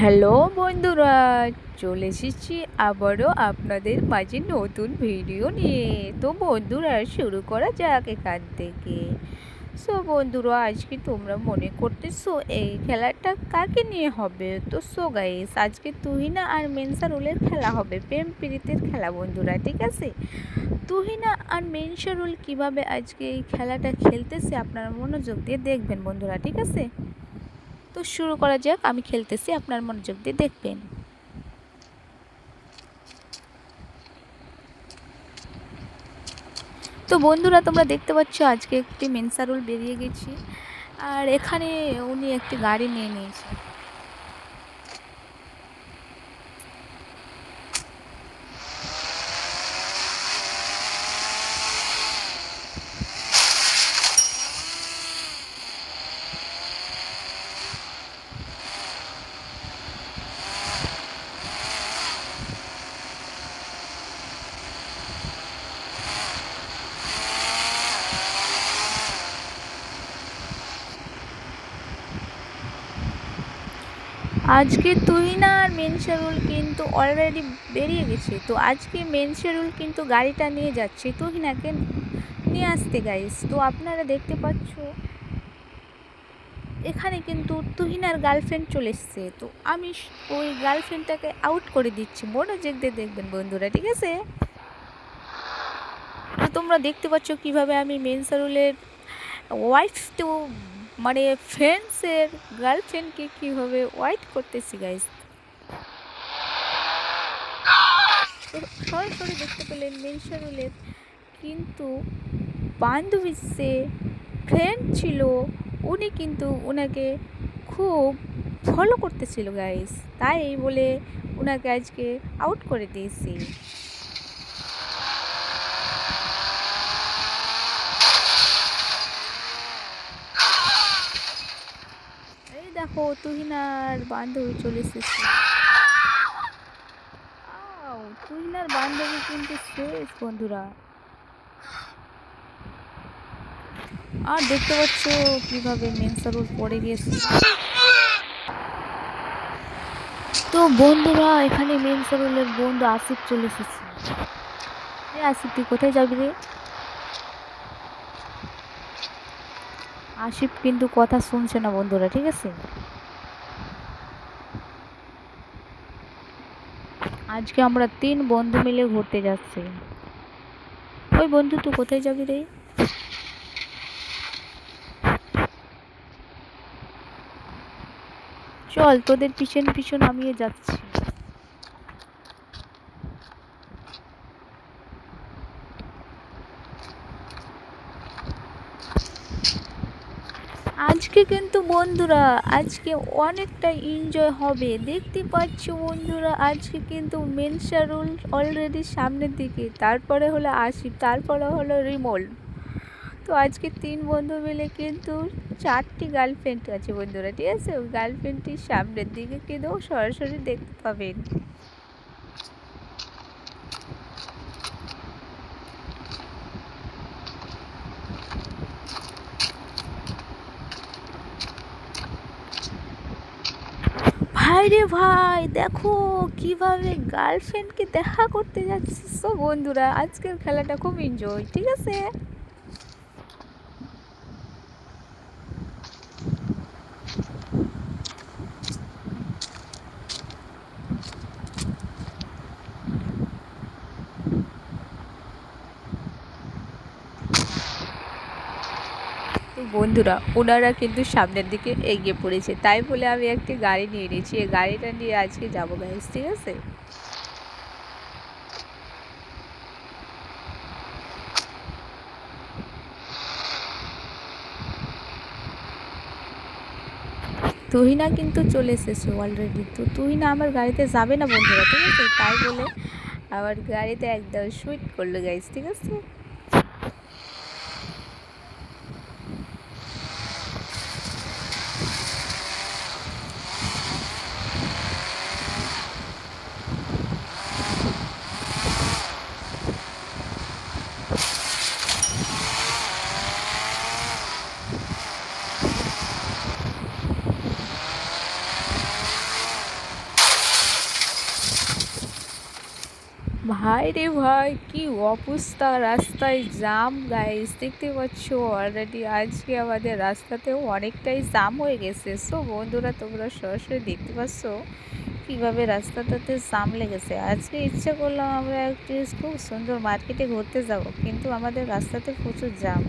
Hello বন্ধুরা, চলে এসেছি আবারও আপনাদের মাঝে নতুন ভিডিও নিয়ে। তো বন্ধুরা, শুরু করা যাক এখান থেকে। সো বন্ধুরা, আজকে তোমরা মনে করতেছো এই খেলাটা কাকে নিয়ে হবে? তো সো গাইস আজকে তুহিনা আর মেনসা রুলের খেলা হবে। প্রেম প্রীতির খেলা বন্ধুরা, ঠিক আছে? তুহিনা আর মেনসা রুল কীভাবে আজকে এই খেলাটা খেলতেছে আপনারা মনোযোগ দিয়ে দেখবেন বন্ধুরা, ঠিক আছে? তো শুরু করা যাক, আমি খেলতেছি, আপনার মনোযোগ দিয়ে দেখবেন। তো বন্ধুরা, তোমরা দেখতে পাচ্ছ, আজকে একটি মেনসারুল বেরিয়ে গেছি। আর এখানে উনি একটি গাড়ি নিয়ে নিয়েছে। আজকে তুহিনা আর মেন শেরুল কিন্তু অলরেডি বেরিয়ে গেছে। তো আজকে মেন শেরুল কিন্তু গাড়িটা নিয়ে যাচ্ছে। তুহিনাকে নিয়ে আসতে গাইস তো আপনারা দেখতে পাচ্ছ, এখানে কিন্তু তুহিনার গার্লফ্রেন্ড চলে এসছে। তো আমি ওই গার্লফ্রেন্ডটাকে আউট করে দিচ্ছি। মনোযোগ দিয়ে দেখবেন বন্ধুরা, ঠিক আছে? তো তোমরা দেখতে পাচ্ছ কীভাবে আমি মেন শেরুলের ওয়াইফ টু মানে ফ্রেন্ডসের গার্লফ্রেন্ডকে কীভাবে ওয়াইট করতেছি গাইজ সরাসরি দেখতে পেলেন, মেনশারুলের কিন্তু বান্ধবী সে ফ্রেন্ড ছিল, উনি কিন্তু ওনাকে খুব ফলো করতেছিল গাইস তাই বলে ওনাকে আজকে আউট করে দিয়েছি। দেখো তুহিনার বান্ধবী চলে এসেছে। তুহিনার বান্ধবী কিন্তু শেষ বন্ধুরা। আর দেখতে পাচ্ছ কীভাবে মেনসারুল পড়ে গিয়েছে। তো বন্ধুরা এখানে মেনসারুলের বন্ধু আসিফ চলে এসেছে। আসিফ তুই কোথায় যাবি রে? আসিফ কিন্তু কথা শুনছে না বন্ধুরা ঠিক আছে? আজকে আমরা তিন বন্ধু মিলে ঘুরতে যাচ্ছি। ওই বন্ধু, তুই কোথায় যাবি রে? চল, তোদের পিছন পিছন আমিও যাচ্ছি। আজকে কিন্তু বন্ধুরা, আজকে অনেকটা এনজয় হবে। দেখতে পাচ্ছ বন্ধুরা, আজকে কিন্তু মেনসারুল অলরেডি সামনের দিকে। তারপরে হলো আশিফ তারপরে হলো রিমল তো আজকে তিন বন্ধু মিলে কিন্তু চারটি গার্লফ্রেন্ড আছে বন্ধুরা, ঠিক আছে? গার্লফ্রেন্ডটির সামনের দিকে কিন্তু সরাসরি দেখতে পাবেন। ভাই রে ভাই, দেখো কীভাবে গার্লফ্রেন্ডকে দেখা করতে যাচ্ছিস বন্ধুরা। আজকের খেলাটা খুব এনজয় ঠিক আছে? বন্ধুরা, ওনারা কিন্তু সামনের দিকে এগিয়ে পড়েছে। তাই বলে আমি একটি গাড়ি নিয়ে নিয়েছি এই গাড়িটা নিয়ে আজকে যাব গাইস ঠিক আছে? তুহিনা কিন্তু চলে এসেছে অলরেডি তো তুহিনা আমার গাড়িতে যাবে না বন্ধুরা, ঠিক আছে? তাই বলে আমার গাড়িতে একদম সুইট করল গাইস ঠিক আছে? ভাই রে ভাই, কি অবস্থা! রাস্তায় জাম গাইস দেখতে পাচ্ছ অলরেডি আজকে আমাদের রাস্তাতেও অনেকটাই জাম হয়ে গেছে। সো বন্ধুরা, তোমরা সরাসরি দেখতে পাচ্ছ কীভাবে রাস্তাটাতে জাম লেগেছে। আজকে ইচ্ছা করলাম আমরা একটি খুব সুন্দর মার্কেটে ঘুরতে যাব, কিন্তু আমাদের রাস্তাতে প্রচুর জাম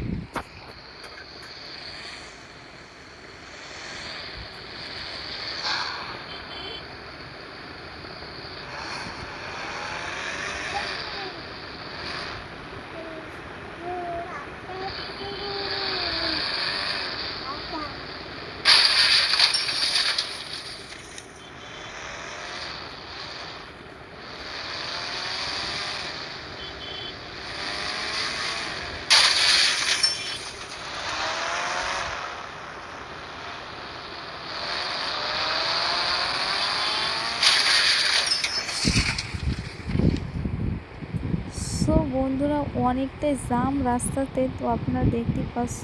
বন্ধুরা অনেকটাই জাম রাস্তাতে তো আপনারা দেখতে পাচ্ছ।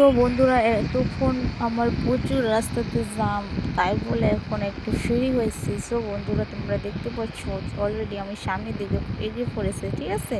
সো বন্ধুরা, এতক্ষণ আমার প্রচুর রাস্তাতে জাম তাই বলে এখন একটু ফ্রি হয়েছি। সো বন্ধুরা, তোমরা দেখতে পাচ্ছ অলরেডি আমি সামনের দিকে এগিয়ে পড়েছে, ঠিক আছে?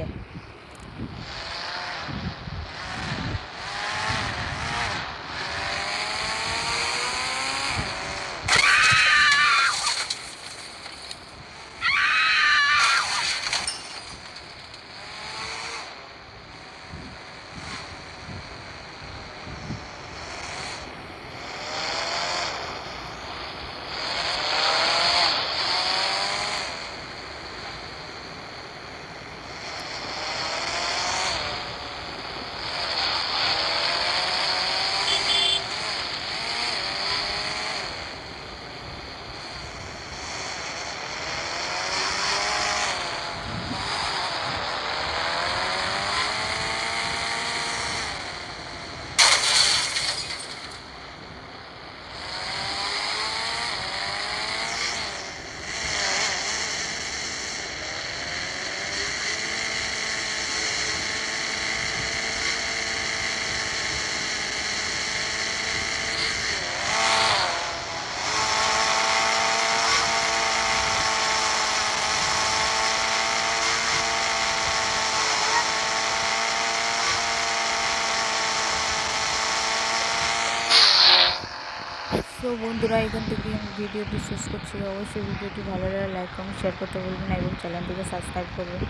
সো বন্ধুরা, এখান থেকে ভিডিওটি শেষ করছি। অবশ্যই ভিডিওটি ভালো লাগে লাইক কমেন্ট শেয়ার করতে বলবেন না এবং চ্যানেলটিকে সাবস্ক্রাইব করবেন।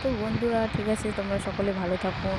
তো বন্ধুরা, ঠিক আছে, তোমরা সকলে ভালো থাকুন।